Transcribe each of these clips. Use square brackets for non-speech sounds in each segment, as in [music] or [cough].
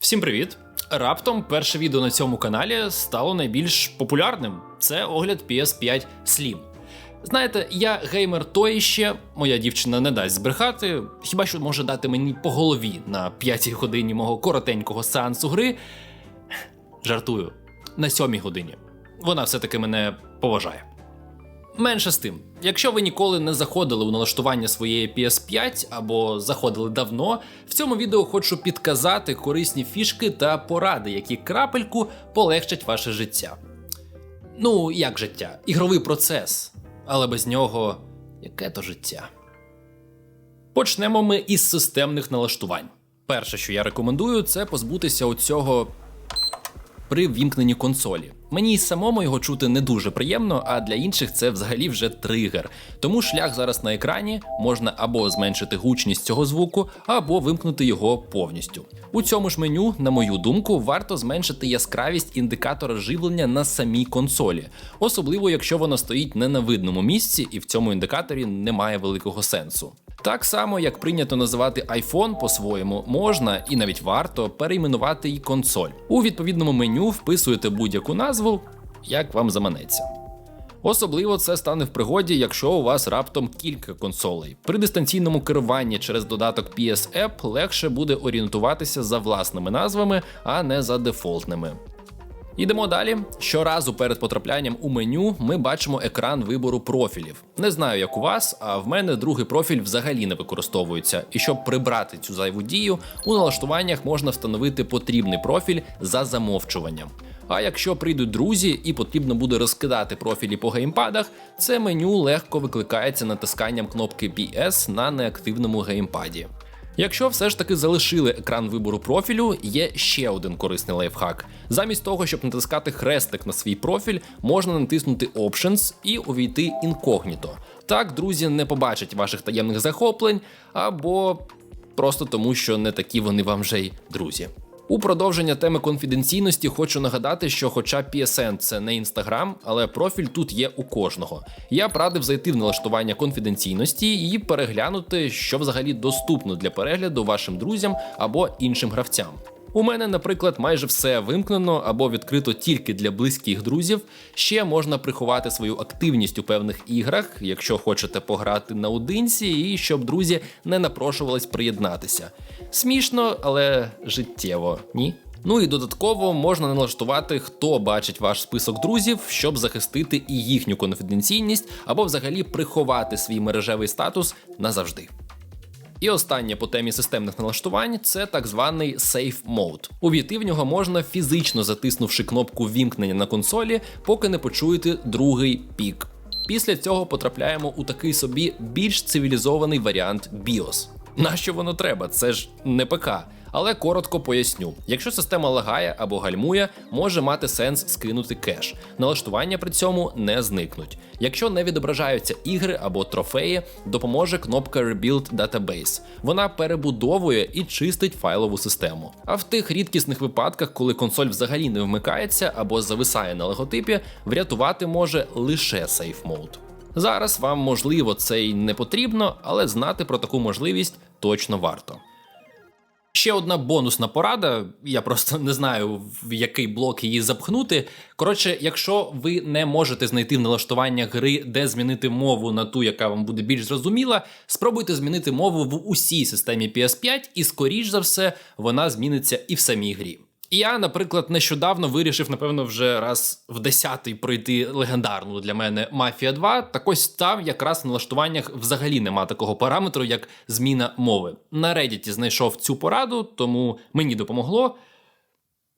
Всім привіт! Раптом перше відео на цьому каналі стало найбільш популярним. Це огляд PS5 Slim. Знаєте, я геймер той ще, моя дівчина не дасть збрехати, хіба що може дати мені по голові на п'ятій годині мого коротенького сеансу гри. Жартую, на сьомій годині. Вона все-таки мене поважає. Менше з тим, якщо ви ніколи не заходили у налаштування своєї PS5 або заходили давно, в цьому відео хочу підказати корисні фішки та поради, які крапельку полегшать ваше життя. Ну, як життя, ігровий процес, але без нього яке то життя. Почнемо ми із системних налаштувань. Перше, що я рекомендую, це позбутися оцього при ввімкненні консолі. Мені й самому його чути не дуже приємно, а для інших це взагалі вже тригер. Тому шлях зараз на екрані можна або зменшити гучність цього звуку, або вимкнути його повністю. У цьому ж меню, на мою думку, варто зменшити яскравість індикатора живлення на самій консолі, особливо якщо вона стоїть не на видному місці і в цьому індикаторі немає великого сенсу. Так само, як прийнято називати iPhone по-своєму, можна і навіть варто перейменувати й консоль. У відповідному меню вписуєте будь-яку назву, як вам заманеться. Особливо це стане в пригоді, якщо у вас раптом кілька консолей. При дистанційному керуванні через додаток PS App легше буде орієнтуватися за власними назвами, а не за дефолтними. Йдемо далі. Щоразу перед потраплянням у меню ми бачимо екран вибору профілів. Не знаю, як у вас, а в мене другий профіль взагалі не використовується. І щоб прибрати цю зайву дію, у налаштуваннях можна встановити потрібний профіль за замовчуванням. А якщо прийдуть друзі і потрібно буде розкидати профілі по геймпадах, це меню легко викликається натисканням кнопки PS на неактивному геймпаді. Якщо все ж таки залишили екран вибору профілю, є ще один корисний лайфхак. Замість того, щоб натискати хрестик на свій профіль, можна натиснути Options і увійти інкогніто. Так друзі не побачать ваших таємних захоплень, або просто тому, що не такі вони вам вже й друзі. У продовження теми конфіденційності хочу нагадати, що, хоча PSN це не інстаграм, але профіль тут є у кожного. Я б радив зайти в налаштування конфіденційності і переглянути, що взагалі доступно для перегляду вашим друзям або іншим гравцям. У мене, наприклад, майже все вимкнено або відкрито тільки для близьких друзів. Ще можна приховати свою активність у певних іграх, якщо хочете пограти наодинці, і щоб друзі не напрошувались приєднатися. Смішно, але життєво, ні? Ну і додатково можна налаштувати, хто бачить ваш список друзів, щоб захистити і їхню конфіденційність, або взагалі приховати свій мережевий статус назавжди. І останнє по темі системних налаштувань це так званий Safe Mode. Увійти в нього можна фізично затиснувши кнопку вімкнення на консолі, поки не почуєте другий пік. Після цього потрапляємо у такий собі більш цивілізований варіант BIOS. Нащо воно треба? Це ж не ПК. Але коротко поясню: якщо система лагає або гальмує, може мати сенс скинути кеш. Налаштування при цьому не зникнуть. Якщо не відображаються ігри або трофеї, допоможе кнопка Rebuild Database. Вона перебудовує і чистить файлову систему. А в тих рідкісних випадках, коли консоль взагалі не вмикається або зависає на логотипі, врятувати може лише Safe Mode. Зараз вам можливо це й не потрібно, але знати про таку можливість точно варто. Ще одна бонусна порада, я просто не знаю, в який блок її запхнути. Коротше, якщо ви не можете знайти в налаштуваннях гри, де змінити мову на ту, яка вам буде більш зрозуміла, спробуйте змінити мову в усій системі PS5, і, скоріш за все, вона зміниться і в самій грі. Я, наприклад, нещодавно вирішив, напевно, вже раз в десятий пройти легендарну для мене Мафія 2. Так ось там якраз налаштуваннях взагалі нема такого параметру, як зміна мови. На Reddit знайшов цю пораду, тому мені допомогло.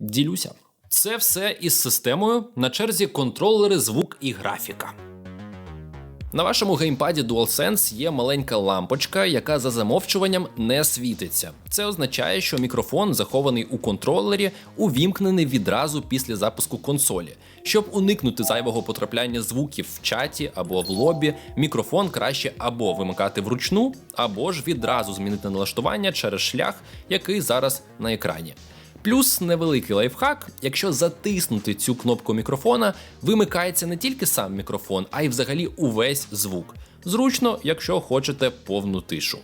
Ділюся. Це все із системою на черзі контролери, звук і графіка. На вашому геймпаді DualSense є маленька лампочка, яка за замовчуванням не світиться. Це означає, що мікрофон, захований у контролері, увімкнений відразу після запуску консолі. Щоб уникнути зайвого потрапляння звуків в чаті або в лобі, мікрофон краще або вимикати вручну, або ж відразу змінити налаштування через шлях, який зараз на екрані. Плюс невеликий лайфхак, якщо затиснути цю кнопку мікрофона, вимикається не тільки сам мікрофон, а й взагалі увесь звук. Зручно, якщо хочете повну тишу.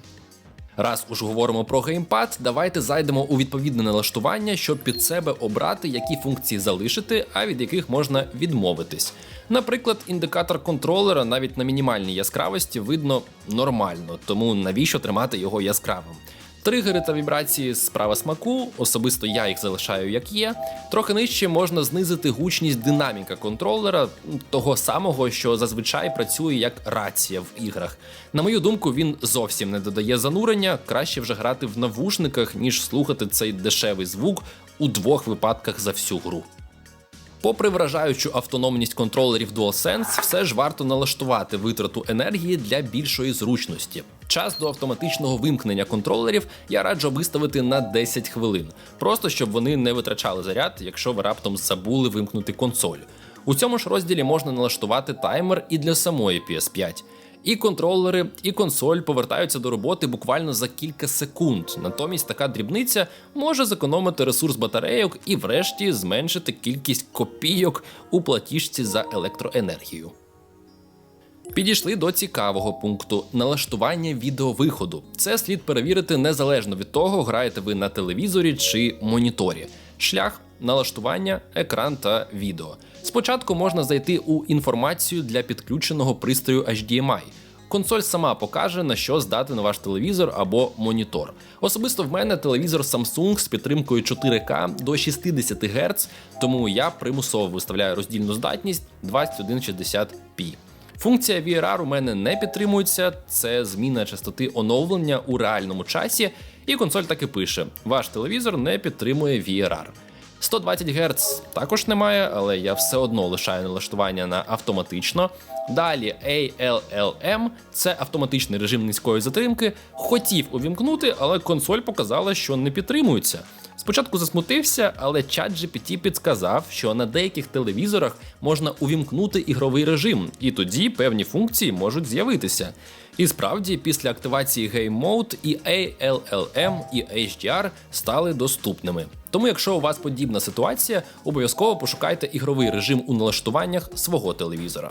Раз уж говоримо про геймпад, давайте зайдемо у відповідне налаштування, щоб під себе обрати, які функції залишити, а від яких можна відмовитись. Наприклад, індикатор контролера навіть на мінімальній яскравості видно нормально, тому навіщо тримати його яскравим. Тригери та вібрації справа смаку, особисто я їх залишаю як є. Трохи нижче можна знизити гучність динаміка контролера, того самого, що зазвичай працює як рація в іграх. На мою думку, він зовсім не додає занурення, краще вже грати в навушниках, ніж слухати цей дешевий звук у двох випадках за всю гру. Попри вражаючу автономність контролерів DualSense, все ж варто налаштувати витрату енергії для більшої зручності. Час до автоматичного вимкнення контролерів я раджу виставити на 10 хвилин, просто щоб вони не витрачали заряд, якщо ви раптом забули вимкнути консоль. У цьому ж розділі можна налаштувати таймер і для самої PS5. І контролери, і консоль повертаються до роботи буквально за кілька секунд. Натомість така дрібниця може зекономити ресурс батарейок і, врешті, зменшити кількість копійок у платіжці за електроенергію. Підійшли до цікавого пункту налаштування відеовиходу. Це слід перевірити незалежно від того, граєте ви на телевізорі чи моніторі. Шлях, налаштування, екран та відео. Спочатку можна зайти у інформацію для підключеного пристрою HDMI. Консоль сама покаже, на що здатен ваш телевізор або монітор. Особисто в мене телевізор Samsung з підтримкою 4К до 60 Гц, тому я примусово виставляю роздільну здатність 2160p. Функція VRR у мене не підтримується, це зміна частоти оновлення у реальному часі, і консоль так і пише: ваш телевізор не підтримує VRR. 120 Гц також немає, але я все одно лишаю налаштування на автоматично. Далі ALLM це автоматичний режим низької затримки. Хотів увімкнути, але консоль показала, що не підтримується. Спочатку засмутився, але чат GPT підсказав, що на деяких телевізорах можна увімкнути ігровий режим, і тоді певні функції можуть з'явитися. І справді, після активації Game Mode і ALLM, і HDR стали доступними. Тому, якщо у вас подібна ситуація, обов'язково пошукайте ігровий режим у налаштуваннях свого телевізора.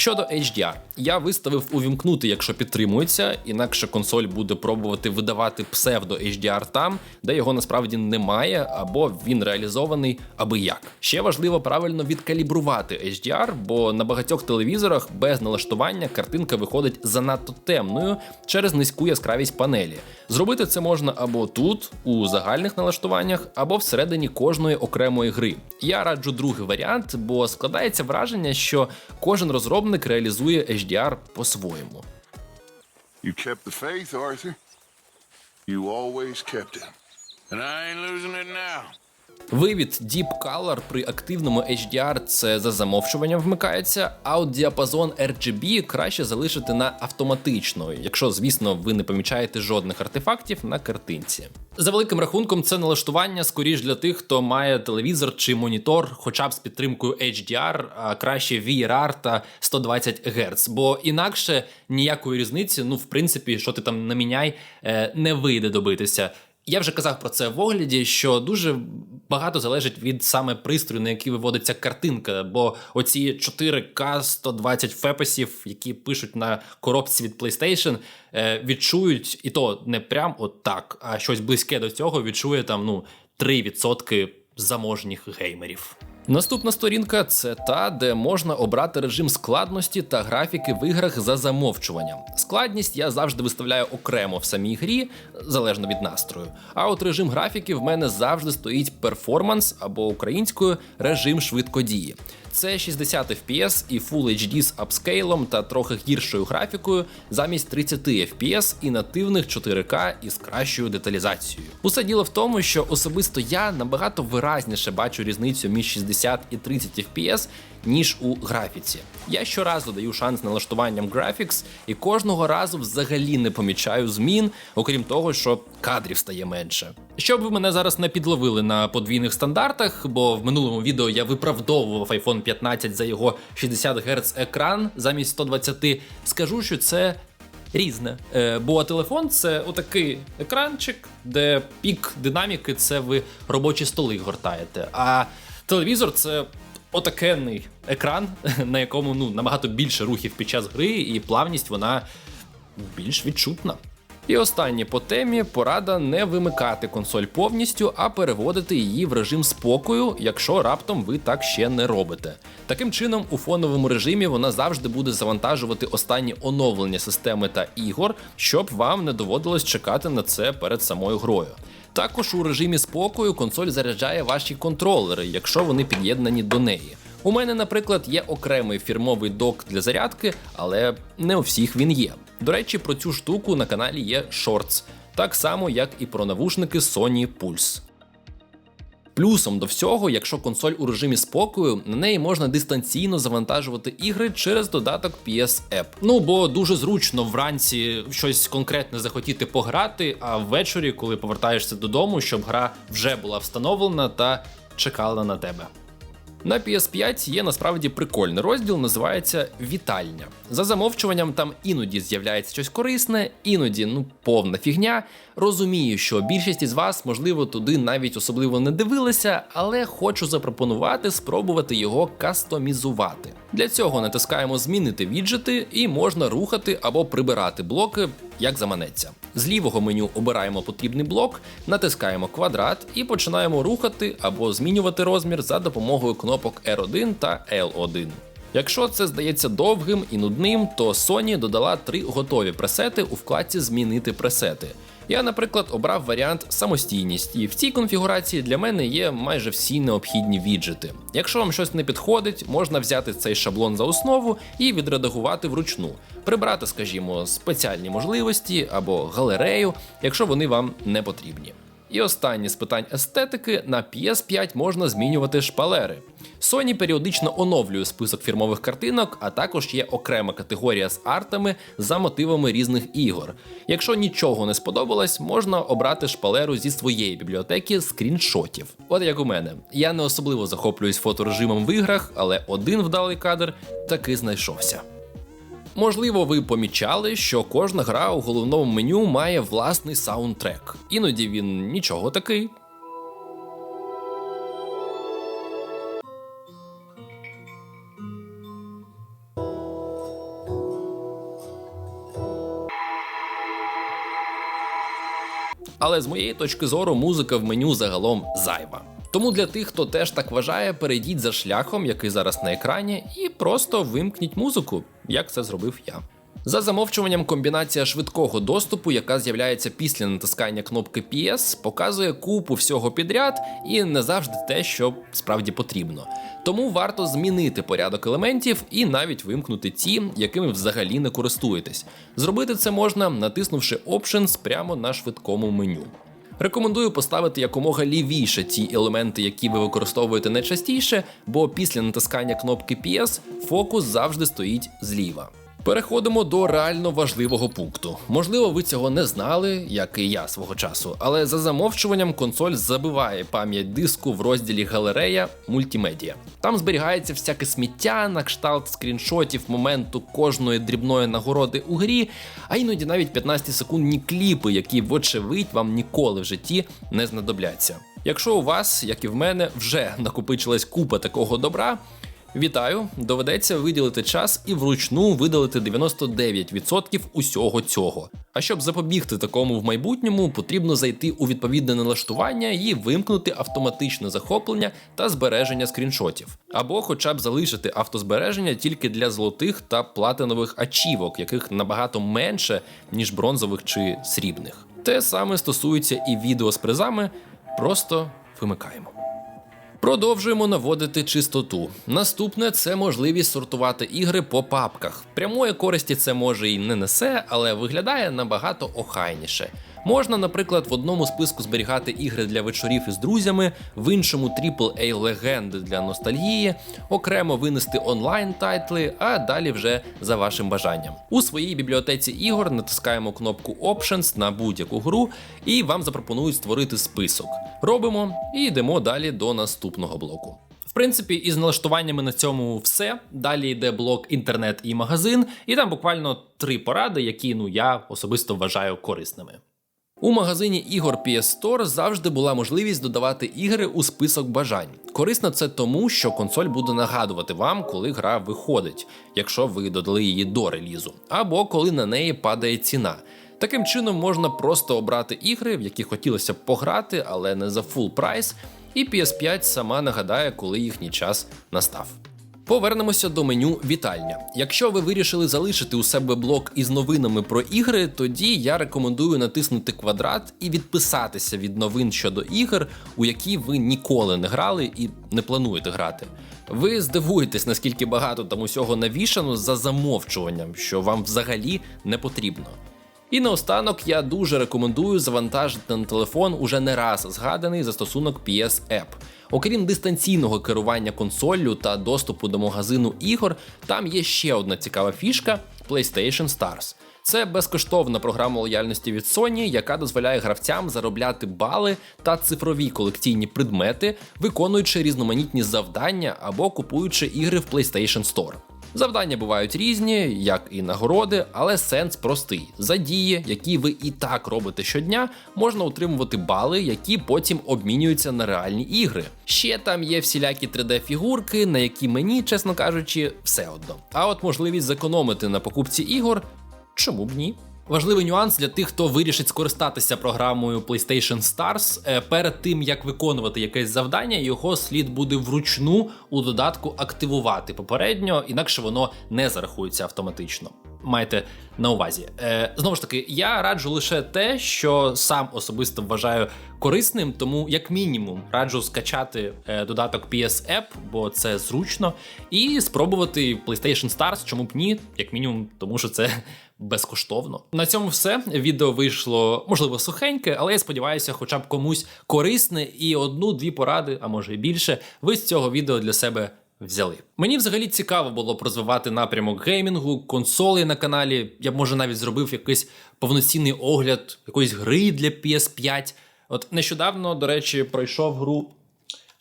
Щодо HDR, я виставив увімкнути, якщо підтримується, інакше консоль буде пробувати видавати псевдо HDR там, де його насправді немає, або він реалізований аби як. Ще важливо правильно відкалібрувати HDR, бо на багатьох телевізорах без налаштування картинка виходить занадто темною через низьку яскравість панелі. Зробити це можна або тут, у загальних налаштуваннях, або всередині кожної окремої гри. Я раджу другий варіант, бо складається враження, що кожен розробник реалізує HDR по-своєму. You kept the faith, Arthur. You always kept it. And I ain't losing it now. Вивід Deep Color при активному HDR це за замовчуванням вмикається, а от діапазон RGB краще залишити на автоматично, якщо, звісно, ви не помічаєте жодних артефактів на картинці. За великим рахунком, це налаштування скоріш для тих, хто має телевізор чи монітор, хоча б з підтримкою HDR, а краще VRR та 120 Гц, бо інакше ніякої різниці, ну в принципі, що ти там наміняй, е, не вийде добитися. Я вже казав про це в огляді, що дуже багато залежить від саме пристрою, на який виводиться картинка. Бо оці 4К 120 фепесів, які пишуть на коробці від PlayStation, е, відчують, і то не прям от так, а щось близьке до цього відчує там ну 3% заможніх геймерів. Наступна сторінка це та, де можна обрати режим складності та графіки в іграх за замовчуванням. Складність я завжди виставляю окремо в самій грі, залежно від настрою. А от режим графіки в мене завжди стоїть перформанс або українською режим швидкодії. Це 60 FPS і Full HD з апскейлом та трохи гіршою графікою замість 30 FPS і нативних 4К із кращою деталізацією. Усе діло в тому, що особисто я набагато виразніше бачу різницю між 60 і 30 FPS, ніж у графіці. Я щоразу даю шанс налаштуванням Graphics і кожного разу взагалі не помічаю змін, окрім того, що кадрів стає менше. Щоб ви мене зараз не підловили на подвійних стандартах, бо в минулому відео я виправдовував iPhone 15 за його 60 Гц екран замість 120, скажу, що це. Різне, Е, бо телефон це отакий екранчик, де пік динаміки це ви робочі столи гортаєте. А телевізор це отакенний екран, [laughs] на якому ну набагато більше рухів під час гри, і плавність вона більш відчутна. І останнє по темі порада не вимикати консоль повністю, а переводити її в режим спокою, якщо раптом ви так ще не робите. Таким чином, у фоновому режимі вона завжди буде завантажувати останні оновлення системи та ігор, щоб вам не доводилось чекати на це перед самою грою. Також у режимі спокою консоль заряджає ваші контролери, якщо вони під'єднані до неї. У мене, наприклад, є окремий фірмовий док для зарядки, але не у всіх він є. До речі, про цю штуку на каналі є шортс, так само як і про навушники Sony Pulse. Плюсом до всього, якщо консоль у режимі спокою, на неї можна дистанційно завантажувати ігри через додаток PS App. Ну бо дуже зручно вранці щось конкретне захотіти пограти, а ввечері, коли повертаєшся додому, щоб гра вже була встановлена та чекала на тебе. На PS5 є насправді прикольний розділ, називається Вітальня. За замовчуванням там іноді з'являється щось корисне, іноді ну повна фігня. Розумію, що більшість із вас, можливо, туди навіть особливо не дивилися, але хочу запропонувати спробувати його кастомізувати. Для цього натискаємо Змінити віджити і можна рухати або прибирати блоки, як заманеться. З лівого меню обираємо потрібний блок, натискаємо квадрат і починаємо рухати або змінювати розмір за допомогою кнопок R1 та L1. Якщо це здається довгим і нудним, то Sony додала три готові пресети у вкладці Змінити пресети. Я, наприклад, обрав варіант самостійність, і в цій конфігурації для мене є майже всі необхідні віджити. Якщо вам щось не підходить, можна взяти цей шаблон за основу і відредагувати вручну, прибрати, скажімо, спеціальні можливості або галерею, якщо вони вам не потрібні. І останнє з питань естетики на PS5 можна змінювати шпалери. Sony періодично оновлює список фірмових картинок, а також є окрема категорія з артами за мотивами різних ігор. Якщо нічого не сподобалось, можна обрати шпалеру зі своєї бібліотеки скріншотів. От як у мене. Я не особливо захоплююсь фоторежимом в іграх, але один вдалий кадр таки знайшовся. Можливо, ви помічали, що кожна гра у головному меню має власний саундтрек. Іноді він нічого такий. Але з моєї точки зору музика в меню загалом зайва. Тому для тих, хто теж так вважає, перейдіть за шляхом, який зараз на екрані, і просто вимкніть музику, як це зробив я. За замовчуванням, комбінація швидкого доступу, яка з'являється після натискання кнопки PS, показує купу всього підряд і не завжди те, що справді потрібно. Тому варто змінити порядок елементів і навіть вимкнути ті, якими взагалі не користуєтесь. Зробити це можна, натиснувши Options прямо на швидкому меню. Рекомендую поставити якомога лівіше ті елементи, які ви використовуєте найчастіше, бо після натискання кнопки PS фокус завжди стоїть зліва. Переходимо до реально важливого пункту. Можливо, ви цього не знали, як і я свого часу, але за замовчуванням консоль забиває пам'ять диску в розділі галерея мультимедіа. Там зберігається всяке сміття на кшталт скріншотів моменту кожної дрібної нагороди у грі, а іноді навіть 15 секундні кліпи, які, вочевидь, вам ніколи в житті не знадобляться. Якщо у вас, як і в мене, вже накопичилась купа такого добра. Вітаю! Доведеться виділити час і вручну видалити 99% усього цього. А щоб запобігти такому в майбутньому, потрібно зайти у відповідне налаштування і вимкнути автоматичне захоплення та збереження скріншотів, або хоча б залишити автозбереження тільки для золотих та платинових ачівок, яких набагато менше, ніж бронзових чи срібних. Те саме стосується і відео з призами, просто вимикаємо. Продовжуємо наводити чистоту. Наступне це можливість сортувати ігри по папках. Прямої користі це може і не несе, але виглядає набагато охайніше. Можна, наприклад, в одному списку зберігати ігри для вечорів із друзями, в іншому AAA легенди для ностальгії, окремо винести онлайн тайтли, а далі вже за вашим бажанням. У своїй бібліотеці ігор натискаємо кнопку Options на будь-яку гру, і вам запропонують створити список. Робимо і йдемо далі до наступного блоку. В принципі, із налаштуваннями на цьому все. Далі йде блок інтернет і магазин, і там буквально три поради, які ну я особисто вважаю корисними. У магазині ігор PS Store завжди була можливість додавати ігри у список бажань. Корисно це тому, що консоль буде нагадувати вам, коли гра виходить, якщо ви додали її до релізу, або коли на неї падає ціна. Таким чином можна просто обрати ігри, в які хотілося б пограти, але не за фул прайс, і PS5 сама нагадає, коли їхній час настав. Повернемося до меню вітальня. Якщо ви вирішили залишити у себе блок із новинами про ігри, тоді я рекомендую натиснути квадрат і відписатися від новин щодо ігор, у які ви ніколи не грали і не плануєте грати. Ви здивуєтесь, наскільки багато там усього навішано за замовчуванням, що вам взагалі не потрібно. І наостанок я дуже рекомендую завантажити на телефон уже не раз згаданий застосунок PS App. Окрім дистанційного керування консоллю та доступу до магазину ігор, там є ще одна цікава фішка PlayStation Stars. Це безкоштовна програма лояльності від Sony, яка дозволяє гравцям заробляти бали та цифрові колекційні предмети, виконуючи різноманітні завдання або купуючи ігри в PlayStation Store. Завдання бувають різні, як і нагороди, але сенс простий. За дії, які ви і так робите щодня, можна отримувати бали, які потім обмінюються на реальні ігри. Ще там є всілякі 3D-фігурки, на які мені, чесно кажучи, все одно. А от можливість зекономити на покупці ігор, чому б ні? Важливий нюанс для тих, хто вирішить скористатися програмою PlayStation Stars. Е, Перед тим як виконувати якесь завдання, його слід буде вручну у додатку активувати попередньо, інакше воно не зарахується автоматично. Майте на увазі. Е, знову ж таки, я раджу лише те, що сам особисто вважаю корисним, тому як мінімум раджу скачати е, додаток PS App, бо це зручно, і спробувати PlayStation Stars, чому б ні, як мінімум, тому що це безкоштовно. На цьому все. Відео вийшло можливо сухеньке, але я сподіваюся, хоча б комусь корисне і одну-дві поради, а може і більше, ви з цього відео для себе. Взяли. Мені взагалі цікаво було б розвивати напрямок геймінгу, консолей на каналі. Я б може навіть зробив якийсь повноцінний огляд якоїсь гри для PS5. От нещодавно, до речі, пройшов гру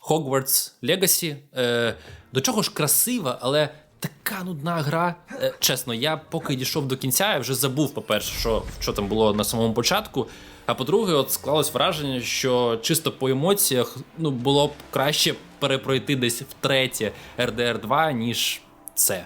Hogwarts Legacy. Е, до чого ж красива, але така нудна гра. Е, чесно, я поки дійшов до кінця, я вже забув, по-перше, що, що там було на самому початку. А по-друге, от склалось враження, що чисто по емоціях ну, було б краще перепройти десь втретє RDR 2, ніж це.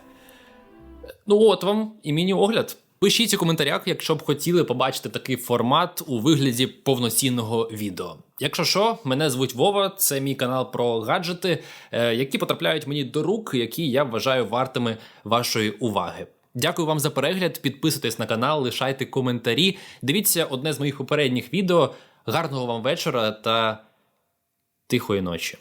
Ну, от вам і міні-огляд. Пишіть у коментарях, якщо б хотіли побачити такий формат у вигляді повноцінного відео. Якщо що, мене звуть Вова, це мій канал про гаджети, е, які потрапляють мені до рук, які я вважаю вартими вашої уваги. Дякую вам за перегляд. Підписуйтесь на канал, лишайте коментарі. Дивіться одне з моїх попередніх відео. Гарного вам вечора та тихої ночі.